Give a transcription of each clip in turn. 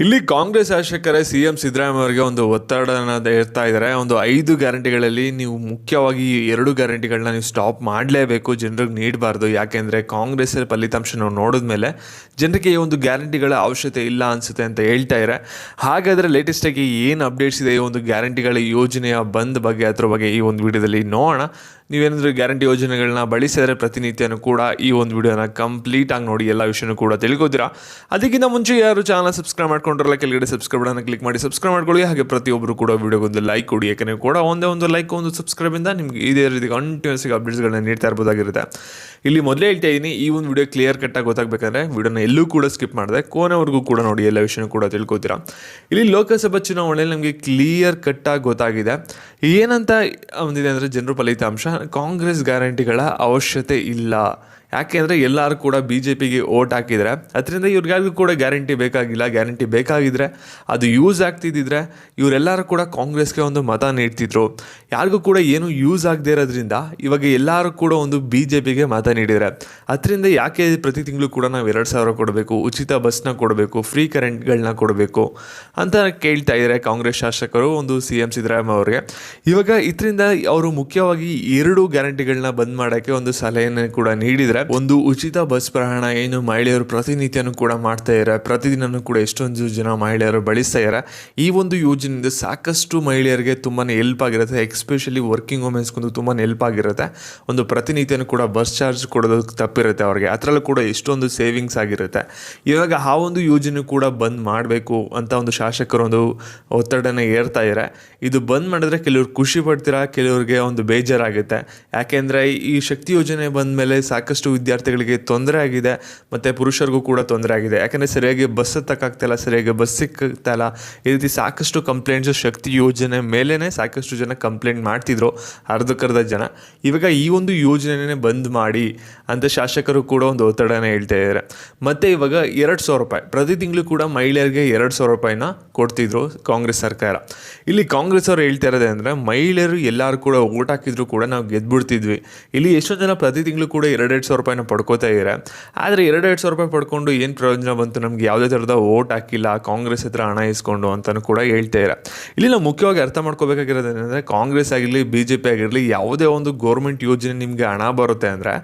ಇಲ್ಲಿ ಕಾಂಗ್ರೆಸ್ ಶಾಸಕರೇ C M Siddaramaiah ಅವರಿಗೆ ಒಂದು ಒತ್ತಡನ ಇರ್ತಾ ಇದ್ದಾರೆ. ಒಂದು ಐದು ಗ್ಯಾರಂಟಿಗಳಲ್ಲಿ ನೀವು ಮುಖ್ಯವಾಗಿ ಎರಡು ಗ್ಯಾರಂಟಿಗಳನ್ನ ನೀವು ಸ್ಟಾಪ್ ಮಾಡಲೇಬೇಕು. ಜನರಿಗೆ ನೀಡಬಾರ್ದು. ಯಾಕೆಂದರೆ ಕಾಂಗ್ರೆಸ್ ಫಲಿತಾಂಶ ನಾವು ನೋಡಿದ್ಮೇಲೆ ಜನರಿಗೆ ಈ ಒಂದು ಗ್ಯಾರಂಟಿಗಳ ಅವಶ್ಯಕತೆ ಇಲ್ಲ ಅನಿಸುತ್ತೆ ಅಂತ ಹೇಳ್ತಾ ಇದ್ದಾರೆ. ಹಾಗಾದರೆ ಲೇಟೆಸ್ಟಾಗಿ ಏನು ಅಪ್ಡೇಟ್ಸ್ ಇದೆ ಈ ಒಂದು ಗ್ಯಾರಂಟಿಗಳ ಯೋಜನೆಯ ಬಂದ್ ಬಗ್ಗೆ, ಅದರ ಬಗ್ಗೆ ಈ ಒಂದು ವಿಡಿಯೋದಲ್ಲಿ ನೋಡೋಣ. ನೀವೇನಾದರೂ ಗ್ಯಾರಂಟಿ ಯೋಜನೆಗಳನ್ನ ಬಳಸಿದರೆ ಪ್ರತಿನಿತ್ಯನೂ ಕೂಡ ಈ ಒಂದು ವಿಡಿಯೋನ ಕಂಪ್ಲೀಟ್ ಆಗಿ ನೋಡಿ. ಎಲ್ಲ ವಿಷಯನೂ ಕೂಡ ತಿಳ್ಕೊತೀರಾ. ಅದಕ್ಕಿಂತ ಮುಂಚೆ ಯಾರು ಚಾನಲ್ ಸಬ್ಸ್ಕ್ರೈಬ್ ಮಾಡ್ಕೊಂಡ್ರಲ್ಲ, ಕೆಳಗಡೆ ಸಬ್ಸ್ಕ್ರೈಬ್ ಬಟನ್ ಕ್ಲಿಕ್ ಮಾಡಿ ಸಬ್ಸ್ಕ್ರೈಬ್ ಮಾಡ್ಕೊಳ್ಳಿ. ಹಾಗೆ ಪ್ರತಿಯೊಬ್ಬರು ಕೂಡ ವಿಡಿಯೋಗೊಂದು ಲೈಕ್ ಕೊಡಿ. ಯಾಕಂದರೆ ಕೂಡ ಒಂದೇ ಒಂದು ಲೈಕ್ ಒಂದು ಸಬ್ಸ್ಕ್ರೈಬಿಂದ ನಿಮ್ಗೆ ಇದೇ ರೀತಿ ಕಂಟಿನ್ಯೂಸ್ ಅಪ್ಡೇಟ್ಸ್ಗಳನ್ನ ನೀಡ್ತಾ ಇರ್ಬೋದಾಗಿರುತ್ತೆ. ಇಲ್ಲಿ ಮೊದಲೇ ಹೇಳ್ತಾ ಇದ್ದೀನಿ ಈ ಒಂದು ವಿಡಿಯೋ ಕ್ಲಿಯರ್ ಕಟ್ಟಾಗಿ ಗೊತ್ತಾಗಬೇಕಂದ್ರೆ ವಿಡಿಯೋನ ಎಲ್ಲೂ ಕೂಡ ಸ್ಕಿಪ್ ಮಾಡಿದೆ. ಕೋನೆವರೆಗೂ ಕೂಡ ನೋಡಿ, ಎಲ್ಲ ವಿಷಯನೂ ಕೂಡ ತಿಳ್ಕೊತೀರಾ. ಇಲ್ಲಿ ಲೋಕಸಭಾ ಚುನಾವಣೆಯಲ್ಲಿ ನಮಗೆ ಕ್ಲಿಯರ್ ಕಟ್ಟಾಗಿ ಗೊತ್ತಾಗಿದೆ. ಏನಂತ ಒಂದಿದೆ ಅಂದರೆ, ಜನರು ಫಲಿತಾಂಶ ಕಾಂಗ್ರೆಸ್ ಗ್ಯಾರಂಟಿಗಳ ಅವಶ್ಯಕತೆ ಇಲ್ಲ. ಯಾಕೆಂದರೆ ಎಲ್ಲರೂ ಕೂಡ ಬಿ ಜೆ ಪಿಗೆ ಓಟ್ ಹಾಕಿದರೆ, ಅದರಿಂದ ಇವ್ರಿಗಾರಿಗೂ ಕೂಡ ಗ್ಯಾರಂಟಿ ಬೇಕಾಗಿಲ್ಲ. ಗ್ಯಾರಂಟಿ ಬೇಕಾಗಿದ್ದರೆ ಅದು ಯೂಸ್ ಆಗ್ತಿದ್ದಿದ್ರೆ ಇವರೆಲ್ಲರೂ ಕೂಡ ಕಾಂಗ್ರೆಸ್ಗೆ ಒಂದು ಮತ ನೀಡ್ತಿದ್ರು. ಯಾರಿಗೂ ಕೂಡ ಏನು ಯೂಸ್ ಆಗದೇ ಇರೋದ್ರಿಂದ ಇವಾಗ ಎಲ್ಲರೂ ಕೂಡ ಒಂದು ಬಿ ಜೆ ಪಿಗೆ ಮತ ನೀಡಿದರೆ. ಅದರಿಂದ ಯಾಕೆ ಪ್ರತಿ ತಿಂಗಳು ಕೂಡ ನಾವು ಎರಡು ಸಾವಿರ ಕೊಡಬೇಕು, ಉಚಿತ ಬಸ್ನ ಕೊಡಬೇಕು ಫ್ರೀ ಕರೆಂಟ್ಗಳನ್ನ ಕೊಡಬೇಕು ಅಂತ ಕೇಳ್ತಾ ಇದ್ದಾರೆ ಕಾಂಗ್ರೆಸ್ ಶಾಸಕರು ಒಂದು ಸಿ ಎಂ ಸಿದ್ದರಾಮಯ್ಯ ಅವರಿಗೆ. ಇವಾಗ ಇದರಿಂದ ಅವರು ಮುಖ್ಯವಾಗಿ ಎರಡು ಗ್ಯಾರಂಟಿಗಳನ್ನ ಬಂದ್ ಮಾಡೋಕ್ಕೆ ಒಂದು ಸಲಹೆಯನ್ನು ಕೂಡ ನೀಡಿದರೆ ಒಂದು ಉಚಿತ ಬಸ್ ಪ್ರಯಾಣ ಏನು ಮಹಿಳೆಯರು ಪ್ರತಿನಿತ್ಯನೂ ಕೂಡ ಮಾಡ್ತಾ ಇದ್ದಾರೆ. ಪ್ರತಿದಿನನೂ ಕೂಡ ಎಷ್ಟೊಂದು ಜನ ಮಹಿಳೆಯರು ಬಳಸ್ತಾ ಇದಾರೆ ಈ ಒಂದು ಯೋಜನೆಯಿಂದ ಸಾಕಷ್ಟು ಮಹಿಳೆಯರಿಗೆ ತುಂಬಾ ಹೆಲ್ಪ್ ಆಗಿರುತ್ತೆ. ಎಕ್ಸ್ಪೆಷಲಿ ವರ್ಕಿಂಗ್ ವುಮೆನ್ಸ್ಗೊಂದು ತುಂಬಾ ಹೆಲ್ಪ್ ಆಗಿರುತ್ತೆ. ಒಂದು ಪ್ರತಿನಿತ್ಯನೂ ಕೂಡ ಬಸ್ ಚಾರ್ಜ್ ಕೊಡೋದಕ್ಕೆ ತಪ್ಪಿರುತ್ತೆ ಅವ್ರಿಗೆ. ಅದರಲ್ಲೂ ಕೂಡ ಎಷ್ಟೊಂದು ಸೇವಿಂಗ್ಸ್ ಆಗಿರುತ್ತೆ. ಇವಾಗ ಆ ಒಂದು ಯೋಜನೆ ಕೂಡ ಬಂದ್ ಮಾಡಬೇಕು ಅಂತ ಒಂದು ಶಾಸಕರು ಒಂದು ಒತ್ತಡನ ಏರ್ತಾ ಇದ್ದಾರೆ. ಇದು ಬಂದ್ ಮಾಡಿದ್ರೆ ಕೆಲವ್ರು ಖುಷಿ ಪಡ್ತೀರಾ? ಕೆಲವ್ರಿಗೆ ಒಂದು ಬೇಜಾರಾಗುತ್ತೆ. ಯಾಕೆಂದರೆ ಈ ಶಕ್ತಿ ಯೋಜನೆ ಬಂದ ಮೇಲೆ ಸಾಕಷ್ಟು ವಿದ್ಯಾರ್ಥಿಗಳಿಗೆ ತೊಂದರೆ ಆಗಿದೆ, ಮತ್ತು ಪುರುಷರಿಗೂ ಕೂಡ ತೊಂದರೆ ಆಗಿದೆ. ಯಾಕೆಂದರೆ ಸರಿಯಾಗಿ ಬಸ್ ಹತ್ತಕ್ಕಾಗ್ತಾಯಿಲ್ಲ ಸರಿಯಾಗಿ ಬಸ್ ಸಿಕ್ಕಾಗ್ತಾಯಿಲ್ಲ ಈ ರೀತಿ ಸಾಕಷ್ಟು ಕಂಪ್ಲೇಂಟ್ಸು ಶಕ್ತಿ ಯೋಜನೆ ಮೇಲೇ ಸಾಕಷ್ಟು ಜನ ಕಂಪ್ಲೇಂಟ್ ಮಾಡ್ತಿದ್ರು ಅರ್ಧಕ್ಕರ್ಧ ಜನ. ಇವಾಗ ಈ ಒಂದು ಯೋಜನೆನೇ ಬಂದ್ ಮಾಡಿ ಅಂತ ಶಾಸಕರು ಕೂಡ ಒಂದು ಒತ್ತಡನ ಹೇಳ್ತಾ ಇದ್ದಾರೆ ಮತ್ತು ಇವಾಗ ಎರಡು ಸಾವಿರ ರೂಪಾಯಿ, ಪ್ರತಿ ತಿಂಗಳು ಕೂಡ ಮಹಿಳೆಯರಿಗೆ ಎರಡು ಸಾವಿರ ರೂಪಾಯಿನ ಕೊಡ್ತಿದ್ರು ಕಾಂಗ್ರೆಸ್ ಸರ್ಕಾರ. ಇಲ್ಲಿ ಕಾಂಗ್ರೆಸ್ ಅವರು ಹೇಳ್ತಾ ಇರೋದೇ ಅಂದರೆ ಮಹಿಳೆಯರು ಎಲ್ಲರೂ ಕೂಡ ಓಟ್ ಹಾಕಿದ್ರು ಕೂಡ ನಾವು ಗೆದ್ಬಿಡ್ತಿದ್ವಿ. ಇಲ್ಲಿ ಎಷ್ಟೋ ಜನ ಪ್ರತಿ ತಿಂಗಳು ಕೂಡ ಎರಡೆರಡು ಸಾವಿರ ರೂಪಾಯಿನ ಪಡ್ಕೋತಾ ಇದ್ದಾರೆ ಆದರೆ ಎರಡೆರಡು ಸಾವಿರ ರೂಪಾಯಿ ಪಡ್ಕೊಂಡು ಏನು ಪ್ರಯೋಜನ ಬಂತು? ನಮಗೆ ಯಾವುದೇ ಥರದ ಓಟ್ ಹಾಕಿಲ್ಲ, ಕಾಂಗ್ರೆಸ್ ಹತ್ರ ಹಣ ಇಸ್ಕೊಂಡು ಅಂತಲೂ ಕೂಡ ಹೇಳ್ತಾ ಇದ್ದಾರೆ ಇಲ್ಲಿ ನಾವು ಮುಖ್ಯವಾಗಿ ಅರ್ಥ ಮಾಡ್ಕೋಬೇಕಾಗಿರೋದು ಏನಂದರೆ, ಕಾಂಗ್ರೆಸ್ ಆಗಿರಲಿ ಬಿ ಜೆ ಪಿ ಆಗಿರಲಿ, ಯಾವುದೇ ಒಂದು ಗೌರ್ಮೆಂಟ್ ಯೋಜನೆ ನಿಮಗೆ ಹಣ ಬರುತ್ತೆ ಅಂದರೆ,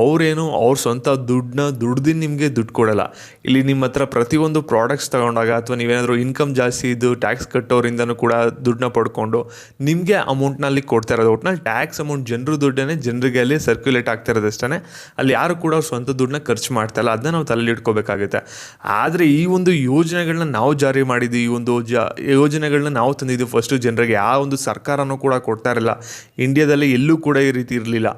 ಅವರೇನು ಅವ್ರ ಸ್ವಂತ ದುಡ್ಡನ್ನ ದುಡ್ದು ನಿಮಗೆ ದುಡ್ಡು ಕೊಡಲ್ಲ. ಇಲ್ಲಿ ನಿಮ್ಮ ಹತ್ರ ಪ್ರತಿಯೊಂದು ಪ್ರಾಡಕ್ಟ್ಸ್ ತಗೊಂಡಾಗ ಅಥವಾ ನೀವೇನಾದರೂ ಇನ್ಕಮ್ ಜಾಸ್ತಿ ಇದ್ದು ಟ್ಯಾಕ್ಸ್ ಕಟ್ಟೋರಿಂದನೂ ಕೂಡ ದುಡ್ಡನ್ನ ಪಡ್ಕೊಂಡು ನಿಮಗೆ ಅಮೌಂಟ್ನಲ್ಲಿ ಕೊಡ್ತಾ ಇರೋದು. ಒಟ್ನಲ್ಲಿ ಟ್ಯಾಕ್ಸ್ ಅಮೌಂಟ್ ಜನರು ದುಡ್ಡೇ ಜನರಿಗೆ ಅಲ್ಲಿ ಸರ್ಕ್ಯುಲೇಟ್ ಆಗ್ತಾ ಇರೋದಷ್ಟೇ ಯಾರು ಕೂಡ ಅವ್ರ ಸ್ವಂತ ದುಡ್ಡನ್ನ ಖರ್ಚು ಮಾಡ್ತಾ ಇಲ್ಲ. ಅದನ್ನ ನಾವು ತಲೆಯಲ್ಲಿ ಇಟ್ಕೋಬೇಕಾಗುತ್ತೆ. ಆದರೆ ಈ ಒಂದು ಯೋಜನೆಗಳನ್ನ ನಾವು ಜಾರಿ ಮಾಡಿದ್ವಿ, ಈ ಒಂದು ಜ ಯೋಜನೆಗಳನ್ನ ನಾವು ತಂದಿದ್ದೀವಿ ಫಸ್ಟು ಜನರಿಗೆ. ಯಾವ ಒಂದು ಸರ್ಕಾರನೂ ಕೂಡ ಕೊಡ್ತಾ ಇರಲಿಲ್ಲ. ಇಂಡಿಯಾದಲ್ಲಿ ಎಲ್ಲೂ ಕೂಡ ಈ ರೀತಿ ಇರಲಿಲ್ಲ.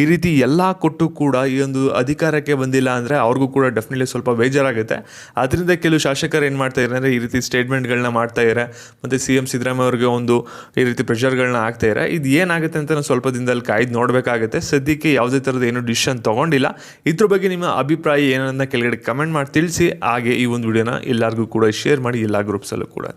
ಈ ರೀತಿ ಎಲ್ಲ ಕೊಟ್ಟು ಕೂಡ ಈ ಒಂದು ಅಧಿಕಾರಕ್ಕೆ ಬಂದಿಲ್ಲ ಅಂದರೆ ಅವ್ರಿಗೂ ಕೂಡ ಡೆಫಿನೆಟ್ಲಿ ಸ್ವಲ್ಪ ಬೇಜಾರಾಗುತ್ತೆ. ಅದರಿಂದ ಕೆಲವು ಶಾಸಕರು ಏನು ಮಾಡ್ತಾ ಇದ್ದಾರೆ ಅಂದರೆ ಈ ರೀತಿ ಸ್ಟೇಟ್ಮೆಂಟ್ಗಳನ್ನ ಮಾಡ್ತಾ ಇದ್ದಾರೆ ಮತ್ತು ಸಿ ಎಂ ಸಿದ್ದರಾಮಯ್ಯ ಅವ್ರಿಗೆ ಒಂದು ಈ ರೀತಿ ಪ್ರೆಷರ್ಗಳನ್ನ ಆಗ್ತಾ ಇದ್ದಾರೆ ಇದು ಏನಾಗುತ್ತೆ ಅಂತ ನಾವು ಸ್ವಲ್ಪ ದಿನದಲ್ಲಿ ಕಾಯ್ದು ನೋಡಬೇಕಾಗುತ್ತೆ. ಸದ್ಯಕ್ಕೆ ಯಾವುದೇ ಥರದ ಏನು ಡಿಸಿಷನ್ ತೊಗೊಂಡಿಲ್ಲ. ಇದ್ರ ಬಗ್ಗೆ ನಿಮ್ಮ ಅಭಿಪ್ರಾಯ ಏನನ್ನ ಕೆಳಗಡೆ ಕಮೆಂಟ್ ಮಾಡಿ ತಿಳಿಸಿ. ಹಾಗೆ ಈ ಒಂದು ವಿಡಿಯೋನ ಎಲ್ಲರಿಗೂ ಕೂಡ ಶೇರ್ ಮಾಡಿ, ಎಲ್ಲ ಗ್ರೂಪ್ಸಲ್ಲೂ ಕೂಡ.